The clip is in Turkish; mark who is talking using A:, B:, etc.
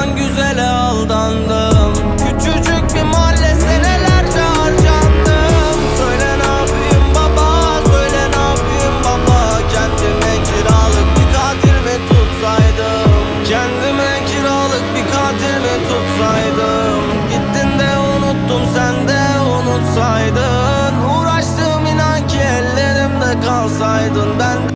A: yalan güzele aldandım Küçücük bir mahalle senelerce harcandım. Söyle ne yapayım baba, söyle ne yapayım baba. Kendime kiralık bir katil mi tutsaydım? Kendime kiralık bir katil mi tutsaydım? Gittin de unuttum sen de unutsaydın. Uğraştım inan ki ellerimde kalsaydın. Ben